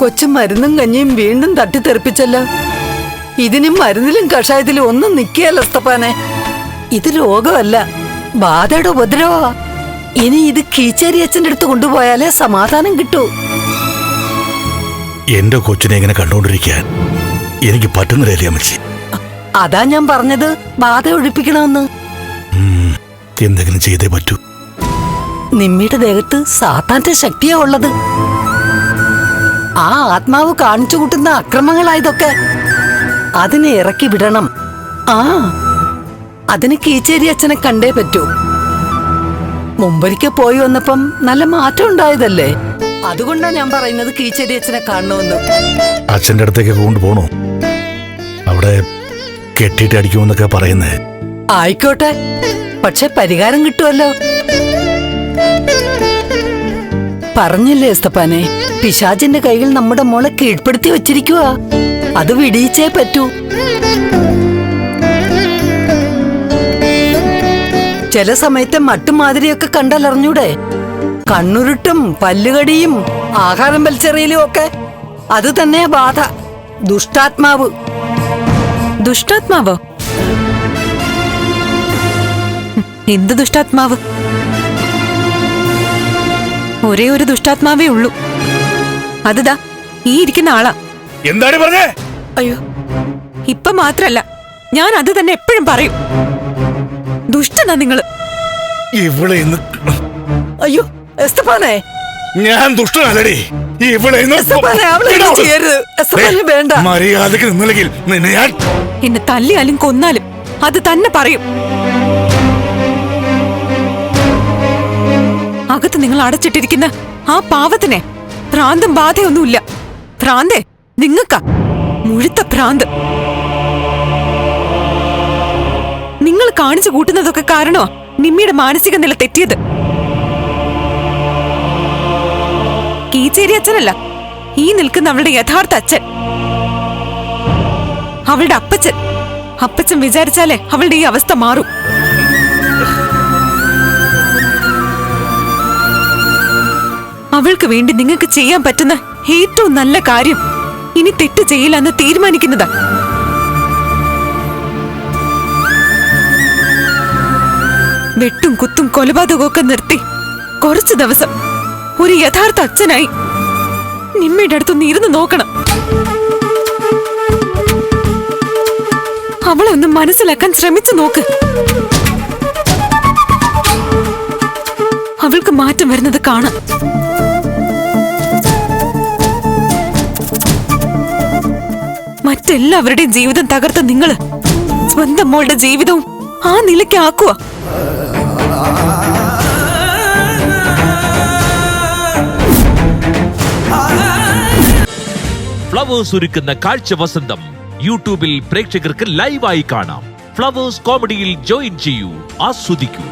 കൊച്ചു മരുന്നും കഞ്ഞിയും വീണ്ടും തട്ടിത്തെറിപ്പിച്ചല്ലോ. ഇതിനും മരുന്നിലും കഷായത്തിലും ഒന്നും നിൽക്കുകയല്ല ഇത് രോഗമല്ല ബാധയുടെ ഉപദ്രവമാ. ഇനി ഇത് കീച്ചേരി അച്ഛന്റെ അടുത്ത് കൊണ്ടുപോയാലേ സമാധാനം കിട്ടൂ. എന്റെ കൊച്ചിനെ ഇങ്ങനെ കണ്ടുകൊണ്ടിരിക്കാൻ എനിക്ക് പറ്റുന്നില്ല അമ്മച്ചി. അതാ ഞാൻ പറഞ്ഞത് ബാധ ഒഴിപ്പിക്കണമെന്ന്. എന്തെങ്കിലും ചെയ്തേ പറ്റൂ. നിമ്മിയുടെ ദേഹത്ത് സാത്താന്റെ ശക്തിയാ ഉള്ളത്. ആ ആത്മാവ് കാണിച്ചു കൂട്ടുന്ന അക്രമങ്ങളായതൊക്കെ അതിനെ ഇറക്കി വിടണം. ആ അതിന് കീച്ചേരി അച്ഛനെ കണ്ടേ പറ്റൂ. മുമ്പൊരിക്കൽ പോയി വന്നപ്പം നല്ല മാറ്റം ഉണ്ടായതല്ലേ? അതുകൊണ്ടാണ് ഞാൻ പറയുന്നത് കീച്ചേരി അച്ഛനെ കാണണമെന്ന്. അച്ഛന്റെ അടുത്തേക്ക് കൊണ്ടുപോകണോ അവിടെ കെട്ടിട്ട് അടിക്കുമെന്നൊക്കെ പറയുന്നേ. ആയിക്കോട്ടെ പക്ഷെ പരിഹാരം കിട്ടുമല്ലോ. പറഞ്ഞില്ലേ എസ്തപ്പാനെ? പിശാചിന്റെ കയ്യിൽ നമ്മുടെ മോളെ കീഴ്പ്പെടുത്തി വെച്ചിരിക്കുക അത് വിടിയിച്ചേ പറ്റൂ. ചില സമയത്തെ മട്ടുമാതിരിയൊക്കെ കണ്ടലറിഞ്ഞൂടെ? കണ്ണുരുട്ടും പല്ലുകടിയും ആഹാരം വലിച്ചെറിയലും ഒക്കെ. അത് തന്നെയാ ബാധ. ദുഷ്ടാത്മാവ്. ദുഷ്ടാത്മാവോ? എന്ത് ദുഷ്ടാത്മാവ്? ഒരേ ഒരു ദുഷ്ടാത്മാവേ ഉള്ളൂ. അതുതാ ഈ ഇരിക്കുന്ന ആളാ. എന്താണ് പറഞ്ഞേ? അയ്യോ ഇപ്പൊ മാത്രല്ല ഞാൻ അത് തന്നെ എപ്പോഴും പറയും. ദുഷ്ടനാ നിങ്ങൾ. ഇവിടെ അയ്യോ എസ്തപ്പാനെ. ഞാൻ ദുഷ്ടനല്ലടി. ഇവിടെ വേണ്ട. മര്യാദയ്ക്ക് നിന്നില്ലെങ്കിൽ നിന്നെ ഞാൻ എന്നെ തല്ലിയാലും കൊന്നാലും അത് തന്നെ പറയും. അകത്ത് നിങ്ങൾ അടച്ചിട്ടിരിക്കുന്ന ആ പാവത്തിനെ. ഭ്രാന്തും ബാധയൊന്നുമില്ല. ഭ്രാന്തേ നിങ്ങൾക്കാ? മുഴുത്ത ഭ്രാന്ത്. നിങ്ങൾ കാണിച്ചു കൂട്ടുന്നതൊക്കെ കാരണമാ നിമ്മിയുടെ മാനസിക നില തെറ്റിയത്. കീച്ചേരി അച്ഛനല്ല ഈ നിൽക്കുന്ന അവളുടെ യഥാർത്ഥ അച്ഛൻ. അവളുടെ അപ്പച്ചൻ. അപ്പച്ചൻ വിചാരിച്ചാലേ അവളുടെ ഈ അവസ്ഥ മാറും. അവൾക്ക് വേണ്ടി നിങ്ങൾക്ക് ചെയ്യാൻ പറ്റുന്ന ഏറ്റവും നല്ല കാര്യം ഇനി തെറ്റ് ചെയ്യില്ല എന്ന് തീരുമാനിക്കുന്നതാ. വെട്ടും കുത്തും കൊലപാതകമൊക്കെ നിർത്തി കുറച്ചു ദിവസം ഒരു യഥാർത്ഥ അച്ഛനായി നിമ്മയുടെ അടുത്തൊന്ന് ഇരുന്ന് നോക്കണം. അവളെ ഒന്ന് മനസ്സിലാക്കാൻ ശ്രമിച്ചു നോക്ക്. അവൾക്ക് മാറ്റം വരുന്നത് കാണാം. മറ്റെല്ലാവരുടെയും ജീവിതം തകർത്ത നിങ്ങൾ. സ്വന്തം മോളുടെ ജീവിതവും ആ നിലയ്ക്ക് ആക്കുക ഫ്ലവേഴ്സ് ഒരുക്കുന്ന കാഴ്ച വസന്തം യൂട്യൂബിൽ പ്രേക്ഷകർക്ക് ലൈവായി കാണാം. ഫ്ലവേഴ്സ് കോമഡിയിൽ ജോയിൻ ചെയ്യൂ ആസ്വദിക്കൂ.